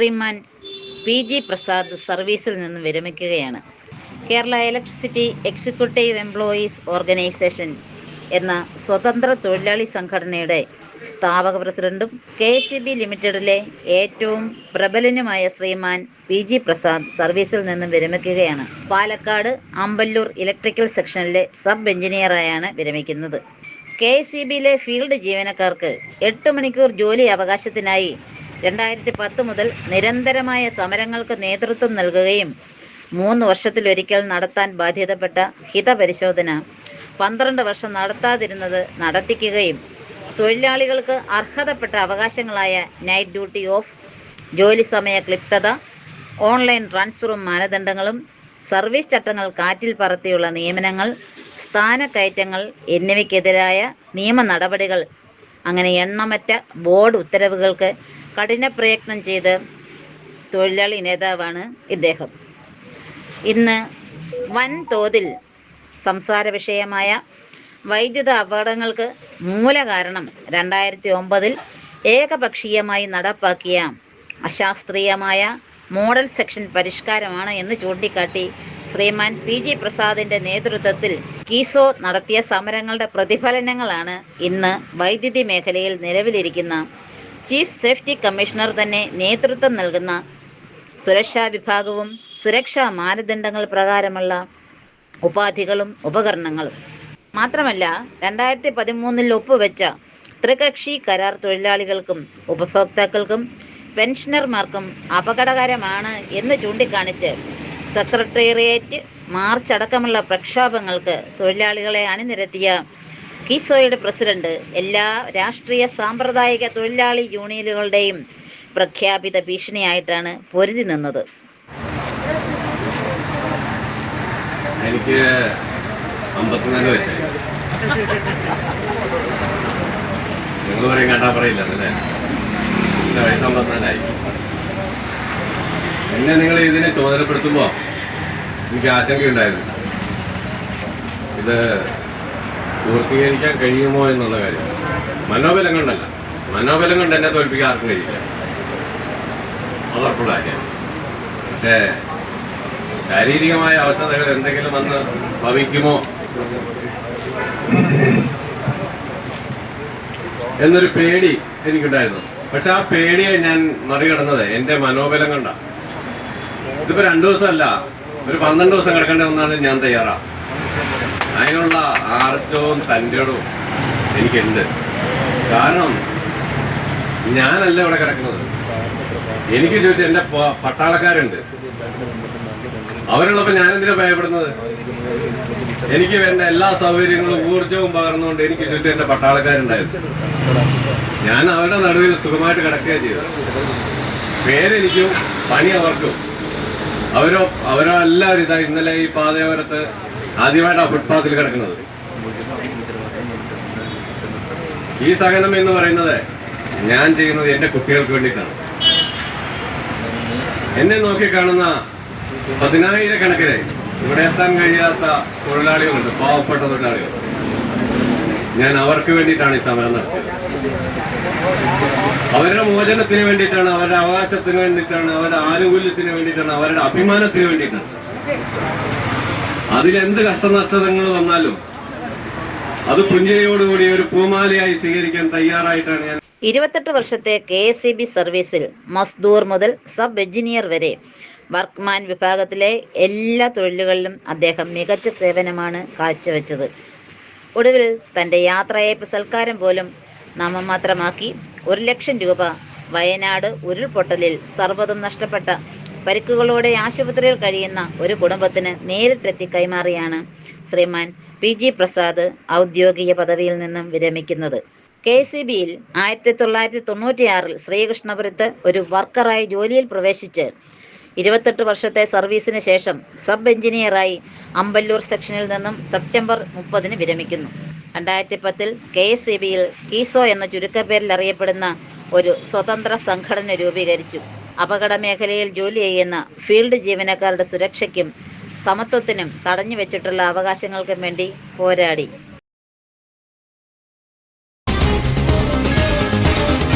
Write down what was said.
ശ്രീമാൻ P G Prasad സർവീസിൽ നിന്ന് വിരമിക്കുകയാണ്. Kerala electricity executive employees organisation എന്ന സ്വതന്ത്ര തൊഴിലാളി സംഘടനയുടെ സ്ഥാപക പ്രസിഡന്റും കെ എസ് ബി ലിമിറ്റഡിലെ ഏറ്റവും പ്രബലനുമായ ശ്രീമാൻ പി ജി പ്രസാദ് സർവീസിൽ നിന്നും വിരമിക്കുകയാണ്. പാലക്കാട് അമ്പല്ലൂർ ഇലക്ട്രിക്കൽ സെക്ഷനിലെ സബ് എഞ്ചിനീയറായാണ് വിരമിക്കുന്നത്. കെ സി ബിയിലെ ഫീൽഡ് ജീവനക്കാർക്ക് എട്ട് മണിക്കൂർ ജോലി അവകാശത്തിനായി രണ്ടായിരത്തി പത്ത് മുതൽ നിരന്തരമായ സമരങ്ങൾക്ക് നേതൃത്വം നൽകുകയും മൂന്ന് വർഷത്തിലൊരിക്കൽ നടത്താൻ ബാധ്യതപ്പെട്ട ഹിതപരിശോധന പന്ത്രണ്ട് വർഷം നടത്താതിരുന്നത് നടത്തിക്കുകയും തൊഴിലാളികൾക്ക് അർഹതപ്പെട്ട അവകാശങ്ങളായ നൈറ്റ് ഡ്യൂട്ടി ഓഫ് ജോലി സമയ ക്ലിപ്തത ഓൺലൈൻ ട്രാൻസ്ഫറും മാനദണ്ഡങ്ങളും സർവീസ് ചട്ടങ്ങൾ കാറ്റിൽ പറത്തിയുള്ള നിയമനങ്ങൾ സ്ഥാനക്കയറ്റങ്ങൾ എന്നിവയ്ക്കെതിരായ നിയമ നടപടികൾ. അങ്ങനെ എണ്ണമറ്റ ബോർഡ് ഉത്തരവുകൾക്ക് കഠിന പ്രയത്നം ചെയ്ത് തൊഴിലാളി നേതാവാണ് ഇദ്ദേഹം. ഇന്ന് വൻതോതിൽ സംസാര വിഷയമായ വൈദ്യുത അപകടങ്ങൾക്ക് മൂലകാരണം രണ്ടായിരത്തി ഒമ്പതിൽ ഏകപക്ഷീയമായി നടപ്പാക്കിയ അശാസ്ത്രീയമായ മോഡൽ സെക്ഷൻ പരിഷ്കാരമാണ് എന്ന് ചൂണ്ടിക്കാട്ടി ശ്രീമാൻ പി ജി പ്രസാദിന്റെ നേതൃത്വത്തിൽ കീസോ നടത്തിയ സമരങ്ങളുടെ പ്രതിഫലനങ്ങളാണ് ഇന്ന് വൈദ്യുതി മേഖലയിൽ നിലവിലിരിക്കുന്ന ചീഫ് സേഫ്റ്റി കമ്മീഷണർ തന്നെ നേതൃത്വം നൽകുന്ന സുരക്ഷാ വിഭാഗവും സുരക്ഷാ മാനദണ്ഡങ്ങൾ പ്രകാരമുള്ള ഉപാധികളും ഉപകരണങ്ങളും. മാത്രമല്ല രണ്ടായിരത്തി പതിമൂന്നിൽ ഒപ്പുവെച്ച ത്രികക്ഷി കരാർ തൊഴിലാളികൾക്കും ഉപഭോക്താക്കൾക്കും പെൻഷനർമാർക്കും അപകടകരമാണ് എന്ന് ചൂണ്ടിക്കാണിച്ച് സെക്രട്ടേറിയറ്റ് മാർച്ച് അടക്കമുള്ള പ്രക്ഷോഭങ്ങൾക്ക് തൊഴിലാളികളെ അണിനിരത്തിയ കിസോയുടെ പ്രസിഡന്റ് എല്ലാ രാഷ്ട്രീയ സാമ്പ്രദായിക തൊഴിലാളി യൂണിയനുകളുടെയും പ്രഖ്യാപിത ഭീഷണിയായിട്ടാണ് പൊരുതി നിന്നത്. എനിക്ക് നിങ്ങൾ പറയും കണ്ടാ പറയില്ല അല്ലേ? എന്റെ വയസ്സ് എന്നെ നിങ്ങൾ ഇതിനെ ചുമതലപ്പെടുത്തുമ്പോ എനിക്ക് ആശങ്കയുണ്ടായിരുന്നു. ഇത് പൂർത്തീകരിക്കാൻ കഴിയുമോ എന്നുള്ള കാര്യം. മനോബലം കൊണ്ടല്ല. മനോബലം കൊണ്ട് എന്നെ തോൽപ്പിക്കാൻ ആർക്കും കഴിയില്ല. ഉറപ്പുള്ള കാര്യം പക്ഷേ ശാരീരികമായ അവസ്ഥകൾ എന്തെങ്കിലും വന്ന് ഭവിക്കുമോ? എന്നൊരു പേടി എനിക്കുണ്ടായിരുന്നു. പക്ഷെ ആ പേടിയെ ഞാൻ മറികടന്നത് എന്റെ മനോബലം കൊണ്ടാണ് ഇതിപ്പോ രണ്ടു ദിവസമല്ല ഒരു പന്ത്രണ്ട് ദിവസം കിടക്കേണ്ടി വന്നാണ് ഞാൻ തയ്യാറാ. അതിനുള്ള ആർജവും തന്റെടവും എനിക്കുണ്ട്. കാരണം ഞാനല്ല ഇവിടെ കിടക്കുന്നത്? എനിക്ക് ചോദിച്ചാൽ എന്റെ പട്ടാളക്കാരുണ്ട്. അവരുള്ളപ്പോ ഞാനെന്തിനാ ഭയപ്പെടുന്നത്? എനിക്ക് വേണ്ട എല്ലാ സൗകര്യങ്ങളും ഊർജവും പകർന്നുകൊണ്ട് എനിക്ക് ചുറ്റും എന്റെ പട്ടാളക്കാരുണ്ടായിരുന്നു. ഞാൻ അവരുടെ നടുവിൽ സുഖമായിട്ട് കിടക്കുകയാണ് ചെയ്തത്. പേരെനിക്കും പണി അവർക്കും. അവരോ അവരോ എല്ലാവരും ഇതാ ഇന്നലെ ഈ പാതയോരത്ത് ആദ്യമായിട്ടാ ഫുട്പാത്തിൽ കിടക്കുന്നത്. ഈ സഹനം എന്ന് പറയുന്നത് ഞാൻ ചെയ്യുന്നത് എന്റെ കുട്ടികൾക്ക് വേണ്ടിയിട്ടാണ്. എന്നെ നോക്കി കാണുന്ന പതിനായിരക്കണക്കിന് ഇവിടെ എത്താൻ കഴിയാത്ത തൊഴിലാളികളുണ്ട് പാവപ്പെട്ട തൊഴിലാളികൾ. ഞാൻ അവർക്ക് വേണ്ടിയിട്ടാണ് ഈ സമരം നടത്തിയത്. അവരുടെ മോചനത്തിന് വേണ്ടിയിട്ടാണ് അവരുടെ അവകാശത്തിന് വേണ്ടിയിട്ടാണ് അവരുടെ ആനുകൂല്യത്തിന് വേണ്ടിയിട്ടാണ് അവരുടെ അഭിമാനത്തിന് വേണ്ടിയിട്ടാണ്. അതിലെന്ത് കഷ്ടനഷ്ടങ്ങൾ വന്നാലും അത് പുഞ്ചയോടുകൂടി ഒരു പൂമാലയായി സ്വീകരിക്കാൻ തയ്യാറായിട്ടാണ് ഞാൻ ഇരുപത്തെട്ട് വർഷത്തെ കെ എസ് സി ബി സർവീസിൽ മസ്ദൂർ മുതൽ സബ് എഞ്ചിനീയർ വരെ വർക്ക്മാൻ വിഭാഗത്തിലെ എല്ലാ തൊഴിലുകളിലും അദ്ദേഹം മികച്ച സേവനമാണ് കാഴ്ചവെച്ചത്. ഒടുവിൽ തന്റെ യാത്രയയപ്പ് സൽക്കാരം പോലും നാമമാത്രമാക്കി ഒരു ലക്ഷം രൂപ വയനാട് ഉരുൾപൊട്ടലിൽ സർവതും നഷ്ടപ്പെട്ട പരിക്കുകളോടെ ആശുപത്രിയിൽ കഴിയുന്ന ഒരു കുടുംബത്തിന് നേരിട്ടെത്തി കൈമാറിയാണ് ശ്രീമാൻ പി ജി പ്രസാദ് ഔദ്യോഗിക പദവിയിൽ നിന്നും വിരമിക്കുന്നത്. കെ സി ബിയിൽ ആയിരത്തി തൊള്ളായിരത്തി തൊണ്ണൂറ്റിയാറിൽ ശ്രീകൃഷ്ണപുരത്ത് ഒരു വർക്കറായി ജോലിയിൽ പ്രവേശിച്ച് ഇരുപത്തെട്ട് വർഷത്തെ സർവീസിന് ശേഷം സബ് എഞ്ചിനീയറായി അമ്പല്ലൂർ സെക്ഷനിൽ നിന്നും സെപ്റ്റംബർ മുപ്പതിന് വിരമിക്കുന്നു. രണ്ടായിരത്തി പത്തിൽ കെ എസ് സി ബിയിൽ കീസോ എന്ന ചുരുക്കപ്പേരിൽ അറിയപ്പെടുന്ന ഒരു സ്വതന്ത്ര സംഘടന രൂപീകരിച്ചു. അപകട മേഖലയിൽ ജോലി ചെയ്യുന്ന ഫീൽഡ് ജീവനക്കാരുടെ സുരക്ഷയ്ക്കും സമത്വത്തിനും തടഞ്ഞു വെച്ചിട്ടുള്ള അവകാശങ്ങൾക്കും വേണ്ടി പോരാടി.